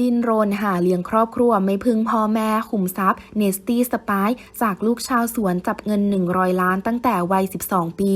ดินรนหาเลี้ยงครอบครัวไม่พึ่งพ่อแม่ขุมทรัพย์เนสตี้สปายจากลูกชาวสวนจับเงิน 100 ล้านตั้งแต่วัย 12 ปี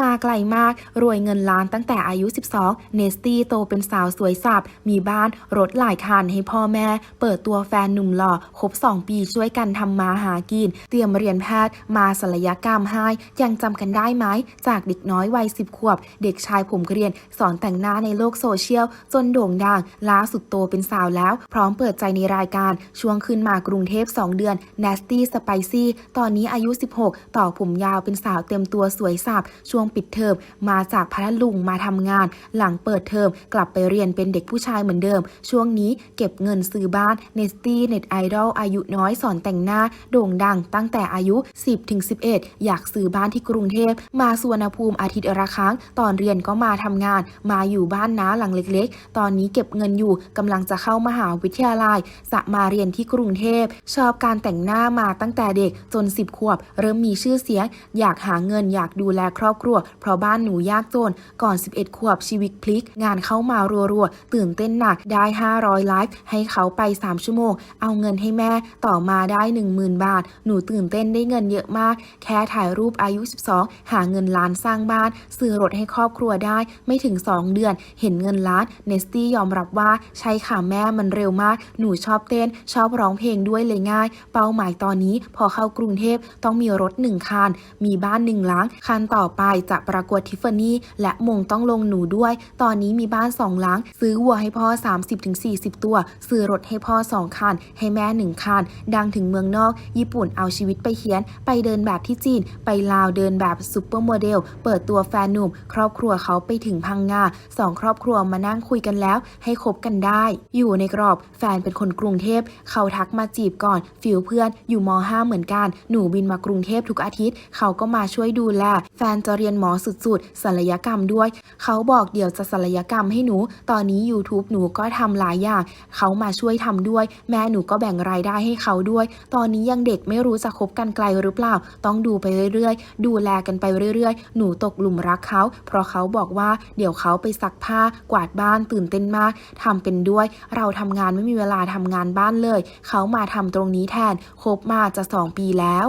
มาไกลมาก รวยเงินล้านตั้งแต่อายุ 12 เนสตี้โตเป็นสาวสวยสับ มีบ้าน รถหลายคันให้พ่อแม่ เปิดตัวแฟนหนุ่มหล่อครบ2 ปีช่วยกันทำมาหากิน เตรียมเรียนแพทย์ มาศัลยกรรมให้ ยังจำกันได้ไหม จากเด็กน้อยวัย 10 ขวบ เด็กชายผมเกรียน สอนแต่งหน้าในโลกโซเชียล จนโด่งดัง ล่าสุดโตเป็นสาวแล้ว พร้อมเปิดใจในรายการ ช่วงขึ้นมากรุงเทพ 2 เดือน Nasty Spicy ตอนนี้อายุ 16 ต่อผมยาวเป็นสาวเต็มตัวสวยสับช่วงปิดเทอมมาจากพัทลุงมาทำงาน หลังเปิดเทอมกลับไปเรียนเป็นเด็กผู้ชายเหมือนเดิม ช่วงนี้เก็บเงินซื้อบ้าน Nesty Net Idol อลอายุน้อยสอนแต่งหน้า โด่งดังตั้งแต่อายุ 10ถึง11 อยากซื้อบ้านที่กรุงเทพ มาสวนภูมิอาทิตย์ละครั้ง ตอนเรียนก็มาทำงาน มาอยู่บ้านน้าหลังเล็กๆ ตอนนี้เก็บเงินอยู่กำลังจะเข้ามหาวิทยาลัยจะมาเรียนที่กรุงเทพ ชอบการแต่งหน้ามาตั้งแต่เด็กจน 10 ขวบ เริ่มมีชื่อเสียง อยากหาเงินอยากดูแลครอบครัว เพราะบ้านหนูยากจน ก่อน 11 ขวบชีวิตพลิก งานเข้ามารัวๆ ตื่นเต้นหนักได้ 500 ไลฟ์ให้เขาไป 3 ชั่วโมง เอาเงินให้แม่ต่อมาได้ 10,000 บาท หนูตื่นเต้นได้เงินเยอะมาก แค่ถ่ายรูปอายุ 12 หาเงินล้านสร้างบ้าน ซื้อรถให้ครอบครัวได้ ไม่ถึง 2 เดือน เห็นเงินล้านเนสตี้ยอมรับว่าใช่ค่ะแม่มันเร็วมาก หนูชอบเต้น ชอบร้องเพลงด้วยเลยง่าย เป้าหมายตอนนี้พอเข้ากรุงเทพต้องมีรถหนึ่งคันมีบ้านหนึ่งหลังคันต่อไปจะประกวดทิฟฟานี่และมงต้องลงหนูด้วย ตอนนี้มีบ้านสองหลัง ซื้อวัวให้พ่อ 30-40 ตัว ซื้อรถให้พ่อสองคัน ให้แม่หนึ่งคัน ดังถึงเมืองนอก ญี่ปุ่นเอาชีวิตไปเขียน ไปเดินแบบที่จีน ไปลาวเดินแบบซุปเปอร์โมเดล เปิดตัวแฟนหนุ่ม ครอบครัวเขาไปถึงพังงาสองครอบครัวมานั่งคุยกันแล้ว ให้คบกันได้ อยู่ในกรอบแฟนเป็นคนกรุงเทพ เขาทักมาจีบก่อนฟิลเพื่อนอยู่ม .5 เหมือนกัน หนูบินมากรุงเทพทุกอาทิตย์ เขาก็มาช่วยดูแลแฟนจะเรียนหมอสุดๆศัลยกรรมด้วย เขาบอกเดี๋ยวจะศัลยกรรมให้หนู ตอนนี้ YouTube หนูก็ทำหลายอย่าง เขามาช่วยทำด้วย แม่หนูก็แบ่งรายได้ให้เขาด้วย ตอนนี้ยังเด็กไม่รู้จะคบกันไกลหรือเปล่า ต้องดูไปเรื่อยๆ ดูแลกันไปเรื่อยๆ หนูตกหลุมรักเขา เพราะเขาบอกว่าเดี๋ยวเขาไปซักผ้ากวาดบ้านตื่นเต้นมากทำเป็นด้วย เราทำงานไม่มีเวลาทำงานบ้านเลย เขามาทำตรงนี้แทนคบมาจะสองปีแล้ว